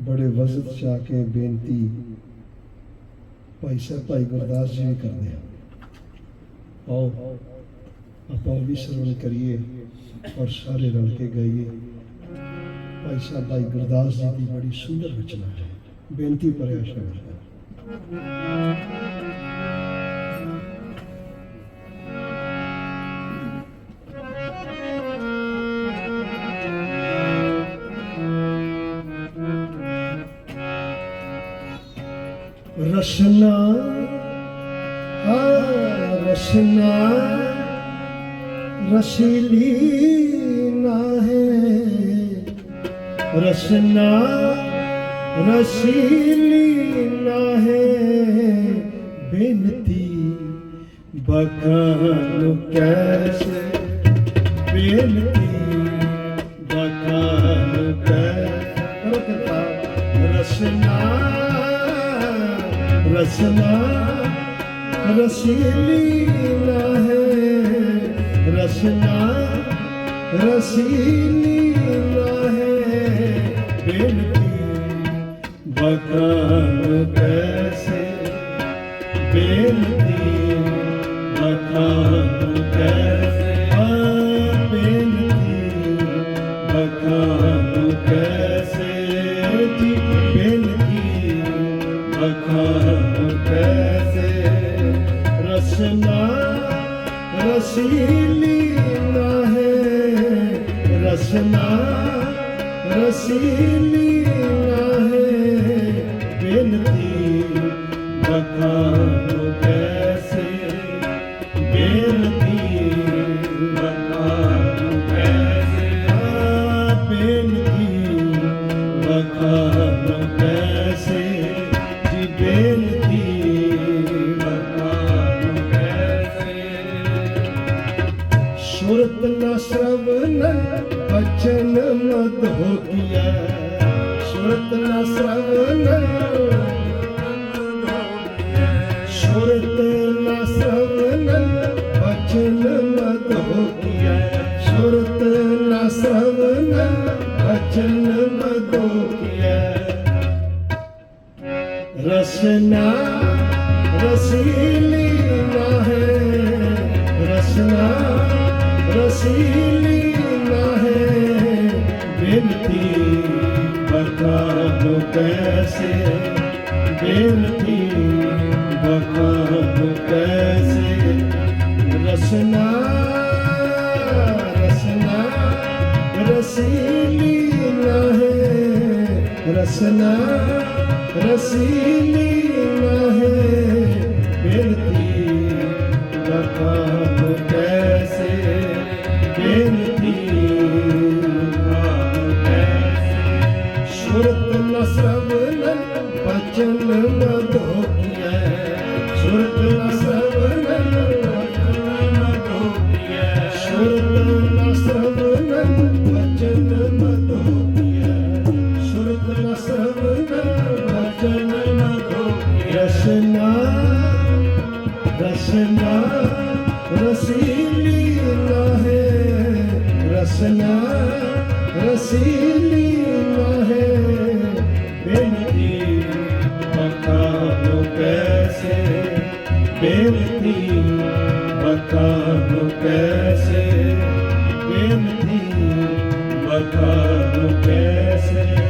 ਬੜੇ ਵਜ਼ਨ ਚ ਕੇ ਬੇਨਤੀ ਭਾਈ ਸਾਹਿਬ ਭਾਈ ਗੁਰਦਾਸ ਜੀ ਵੀ ਕਰਦੇ ਆ। ਆਓ, ਆਪਾਂ ਉਹ ਵੀ ਸਰਵਣ ਕਰੀਏ ਔਰ ਸਾਰੇ ਰਲ ਕੇ ਗਾਈਏ। ਭਾਈ ਸਾਹਿਬ, ਭਾਈ ਗੁਰਦਾਸ ਜੀ ਦੀ ਬੜੀ ਸੁੰਦਰ ਰਚਨਾ ਹੈ। ਬੇਨਤੀ ਭਰਿਆ ਸ਼ਬਦ ਹੈ। ਰਸਨਾ ਆ ਰਸਨਾ ਰਸੀਲੀ ਨਾ ਹੈ ਰਸਨਾ ਰਸੀਲੀ ਨਾ ਹੈ ਬੇਨਤੀ ਬਖਾਨ ਕੈਸੇ ਰਸਨਾ ਰਸੀਲੀ ਨਾ ਹੈ ਰਸਨਾ ਰਸੀਲੀ ਨਾ ਹੈ ਬੇਨਤੀ ਬਖਾਨ ਰਸੀਲੀ ਨਾ ਬਚਨ ਮਦ ਹੋ ਗਿਆ। ਸੁਰਤ ਨ ਸ਼ਰਵਨ ਸੁਰਤ ਨ ਸ਼ਰਵਨ ਬਚਨ ਮਦ ਹੋ ਗਿਆ। ਸੁਰਤ ਨ ਸ਼ਰਵਨ ਬਚਨ ਮਦ ਹੋ ਗਿਆ। ਰਸਨਾ, ਰਸੀਲੀ ਨਾ ਹੈ ਰਸਨਾ, ਰਸੀਲੀ ਬਖਾਨ ਕੈਸੇ ਬੇਨਤੀ ਬਖਾਨ ਕੈਸੇ ਰਸਨਾ ਰਸਨਾ ਰਸੀਲੀ ਨਾ ਹੈ ਰਸਨਾ ਰਸੀਲੀ ਸੁਰਤ ਨ ਸ਼ਰਵਨ ਬਚਨ ਨ ਧੋਕੀਐ ਬੇਨਤੀ ਬਖਾਨ ਕੈਸੇ ਬੇਨਤੀ ਬਖਾਨ ਕੈਸੇ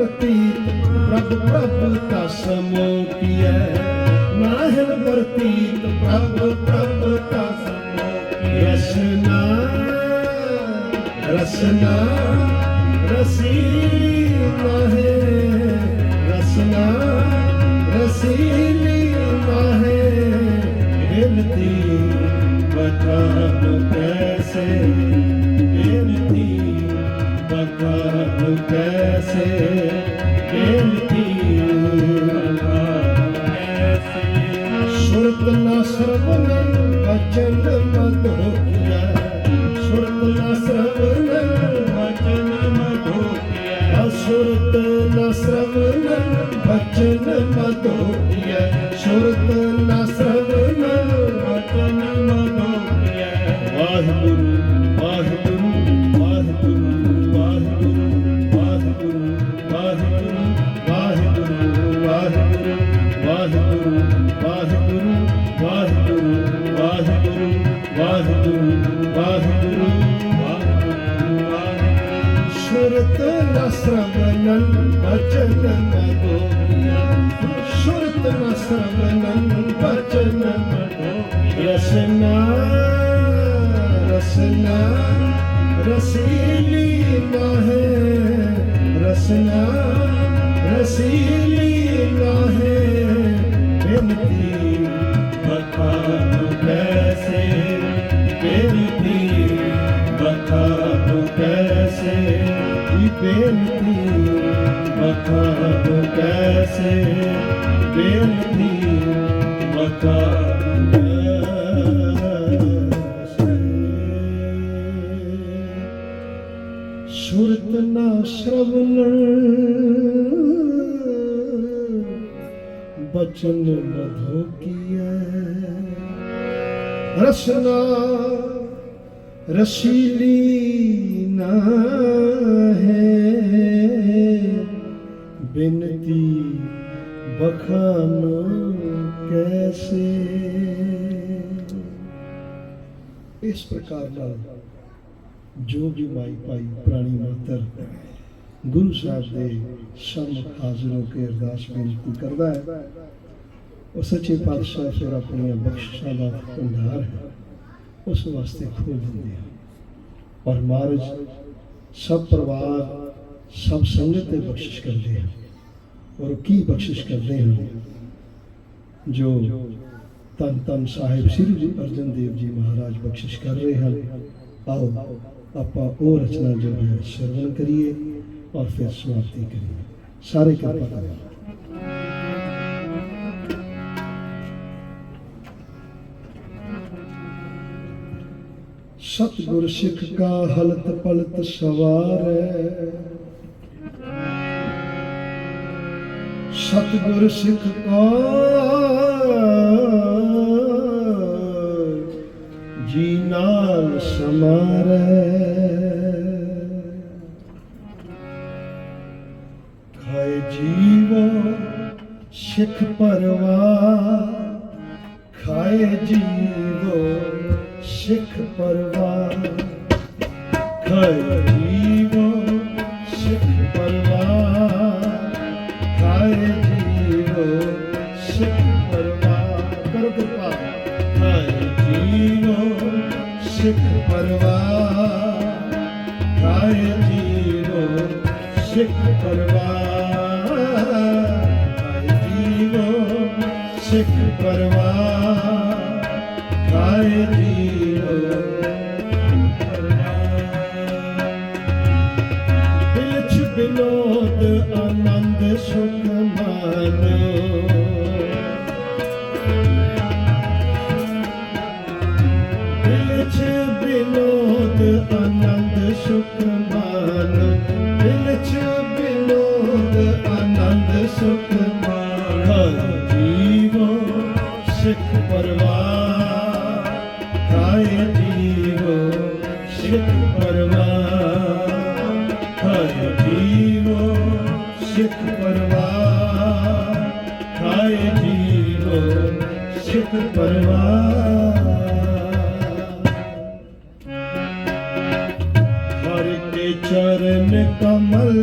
ਵਰਤੀ ਪ੍ਰਭ ਪ੍ਰਭ ਕਸਮ ਕੀਐ ਨਾਹਿਲ ਵਰਤੀ ਪ੍ਰਭ ਪ੍ਰਭ ਕਸਮ ਕੀਐ ਰਸਨਾ ਰਸਨਾ, ਰਸੀ ਨਾਹੇ ਰਸਨਾ ਰਸੀਲੀ ਨਾਹੇ ਹਿਲਦੀ ਬਤਾ ਸੁਰਤ ਨਾ ਸਰਵਨੰ ਬਚਨ ਮਧੋਕਿਆ ਸੁਰਤ ਨਾ ਸਰਵਨੰ ਬਚਨ ਮਧੋਕਿਆ ਅਸੁਰਤ ਸਰਵਨੰ ਬਚਨ ਮਧੋਕਿਆ ਸੁਰਤ ਸਰਵਨੰ ਬਚਨ ਮਧੋਕਿਆ ਵਾਹਿਗੁਰੂ ਵਾਹਿਗੁਰੂ ਵਾਹਿਗੁਰੂ ਵਾਹਿਗੁਰੂ ਵਾਹਿਗੁਰੂ ਵਾਹਿਗੁਰੂ ਵਾਹਿਗੁਰੂ ਵਾਹਿਗੁਰੂ ਵਾਹਿਗੁਰੂ ਵਾਹਿਗੁਰੂ। ਵਾਹਿਗੁਰੂ ਵਾਹਿਗੁਰੂ ਸੁਰਤ ਨਸਰਮਨੰ ਬਚਨ ਮਗੋਇਆ ਸੁਰਤ ਨਸਰਮਨੰ ਬਚਨ ਮਗੋਇਆ ਰਸਨਾ ਰਸਨਾ ਰਸੀਲੀ ਨਾ ਹੈ ਰਸਨਾ ਰਸੀਲੀ ਬੇਨਤੀ ਬਖਾਨ ਕੈਸੇ ਬੇਨਤੀ ਬਖਾਨ ਸੁਰਤ ਨਾ ਸ਼ਰਵਨ ਬਚਨ ਮਧੋ ਕੀਐ ਰਸਨਾ ਰਸੀਲੀ ਨਾ ਹੈ ਬਿਨਤੀ ਬਖਾਨ ਕੈਸੇ? ਇਸ ਪ੍ਰਕਾਰ ਨਾਲ ਜੋ ਵੀ ਮਾਈ ਭਾਈ, ਪ੍ਰਾਣੀ ਮਾਤਰ ਗੁਰੂ ਸਾਹਿਬ ਦੇ ਸਾਹਮਣੇ ਹਾਜ਼ਰ ਹੋ ਕੇ ਅਰਦਾਸ ਬੇਨਤੀ ਕਰਦਾ ਹੈ, ਉਹ ਸੱਚੇ ਪਾਤਸ਼ਾਹ ਫਿਰ ਆਪਣੀਆਂ ਬਖਸ਼ਿਸ਼ਾਂ ਦਾ ਭੰਡਾਰ ਹੈ, ਉਸ ਵਾਸਤੇ ਖੋਲ ਦਿੰਦੇ ਆ ਔਰ ਮਹਾਰਾਜ, ਸਭ ਪਰਿਵਾਰ सब संगत ने बख्शिश कर दे और की बख्शिश कर दे हैं? जो तन तन साहिब श्री जी, अर्जन देव जी महाराज बख्शिश कर रहे हैं। आओ ਆਪਾਂ ਉਹ ਰਚਨਾ ਜੋ ਹੈ ਸ਼ਰਵਨ ਕਰੀਏ ਔਰ ਫਿਰ ਸਮਾਪਤੀ ਕਰੀਏ ਸਾਰੇ ਕਿਰਪਾ ਕਰਿਓ सतगुर सिख का हलत पलत सवार ਸਤਿਗੁਰ ਸਿੱਖ ਕਾ ਜੀ ਨਾਲ ਸਮਾਰੈ। ਖਾਏ ਜੀਵੋ ਸਿੱਖ ਪਰਵਾ ਕਿਰਪਾ ਖਾਏ ਜੀਵੋ ਸਿੱਖ ਪਰਵਾ ਖਾਏ ਜੀਵੋ ਸਿੱਖ ਪਰਵਾ ਖਾਏ ਜੀਵੋ ਸਿੱਖ ਪਰਵਾ ਖਾਏ ਜੀਵੋ ਦਿਲ ਚ ਬਿਨੋਦ ਆਨੰਦ ਸੁਖ ਮਾਨੋ ਦਿਲ ਚ ਬਿਨੋਦ ਆਨੰਦ ਸੁਖ ਕੇ ਚਰਨ ਕਮਲ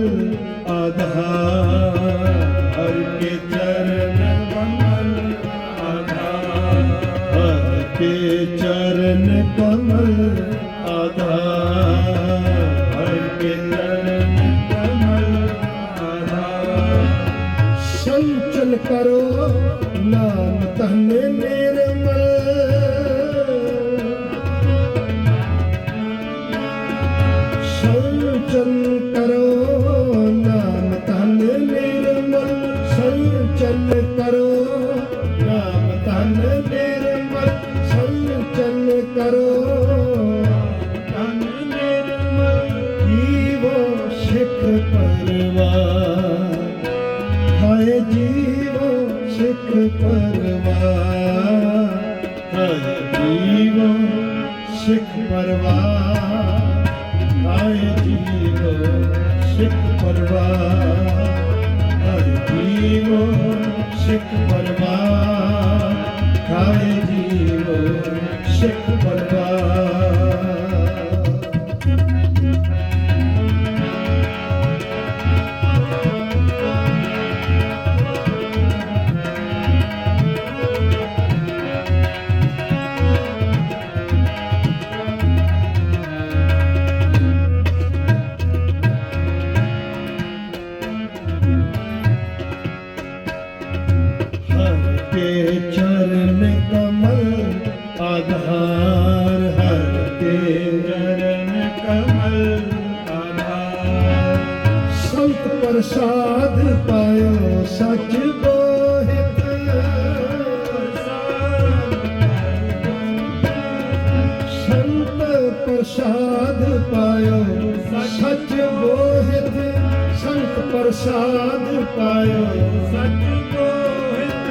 ਪਰਵਾਰ ਹਾਏ ਜੀਵੋ ਸਿੱਖ ਸੱਚ ਬੋਹਿਤ ਸੰਤ ਪ੍ਰਸਾਦ ਪਾਇਓ, ਸੱਚ ਬੋਹਿਤ। ਸੰਤ ਪ੍ਰਸਾਦ ਪਾਇਓ। ਸੱਚ ਬੋਹਿਤ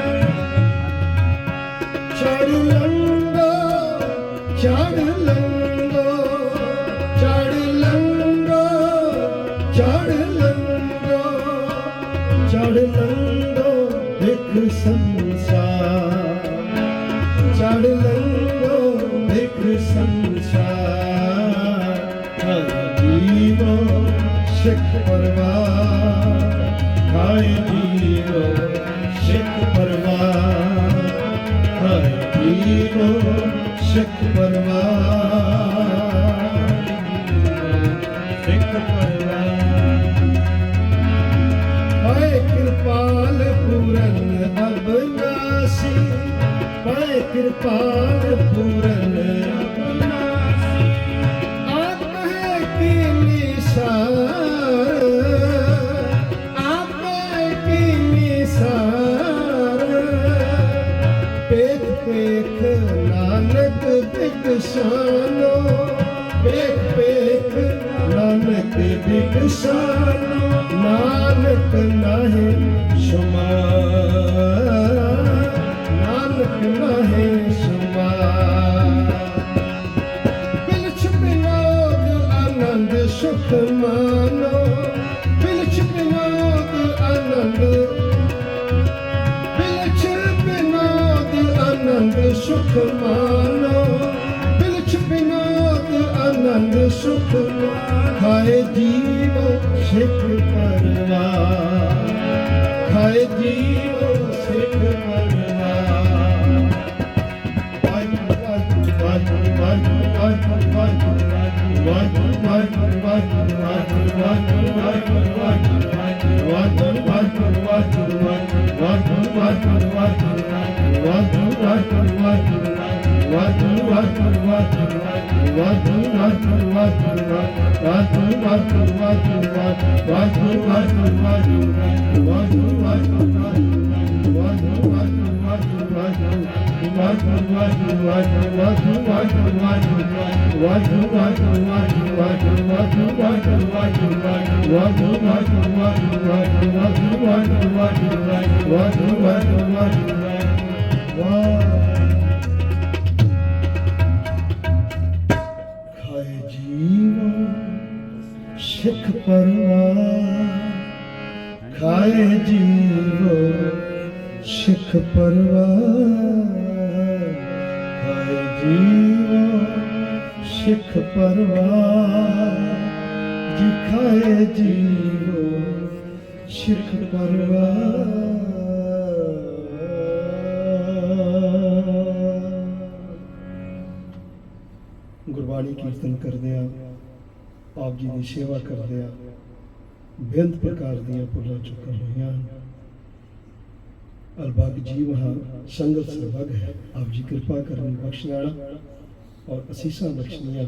ਚੜ ਲੰਗੋ ਚੜ ਲੰਗੋ ਚੜ ਲੰਗੋ ਚੜ ਲੰਗੋ ਚੜ ਕੋ ਸਿੱਖ ਪਰਵਾਰ ਸਿੱਖ ਪਰਵਾਰ ਹੋਏ ਕਿਰਪਾਲ ਪੂਰਨ ਅਬਨਾਸੀ ਹੋਏ ਕਿਰਪਾਲ ਪੂਰਨ ਨਾਨਕ ਨਾਹੀ ਸ਼ੁਮਾਰ ਨਾਨਕ ਨਾਹੀ ਸ਼ੁਮਾਰ ਬਿਲਛ ਬਿਨੋਦ ਆਨੰਦ ਸੁਖ ਮਾਨੋ ਬਿਲਛ ਬਿਨੋਦ ਆਨੰਦ ਬਿਲਛ ਬਿਨੋਦ ਆਨੰਦ ਸੁਖ ਮਾਨੋ ਬਿਲਛ ਬਿਨੋਦ ਆਨੰਦ ਸੁਖ ਖਾਏ ਜੀਵੋ ਸਿੱਖ ਖਾਏ ਜੀਵੋ ਸਿੱਖ ਸਿੱਖ ਪਰਵਾ ਖਾਏ ਜੀਵੋ ਸਿੱਖ ਪਰਵਾਰ, ਖਾਏ ਜੀਵੋ ਸਿੱਖ ਪਰਵਾਰ, ਜੀ ਖਾਏ ਜੀਵੋ ਸਿੱਖ ਪਰਵਾਰ। ਗੁਰਬਾਣੀ ਕੀਰਤਨ ਕਰਦੇ ਆ ਆਪ ਜੀ ਦੀ ਸੇਵਾ ਕਰਦੇ ਆ। ਬੇਅੰਤ ਪ੍ਰਕਾਰ ਦੀਆਂ ਭੁੱਲਾਂ ਚੁੱਕਾਂ ਹੋਈਆਂ ਹਨ। ਅਲਬਗ ਜੀਵ ਹਾਂ ਸੰਗਤ ਸਰਬਗ ਹੈ। ਆਪ ਜੀ ਕਿਰਪਾ ਕਰਨੀ ਬਖਸ਼ਣਾ ਔਰ ਅਸੀਸਾਂ ਬਖਸ਼ਣੀਆਂ।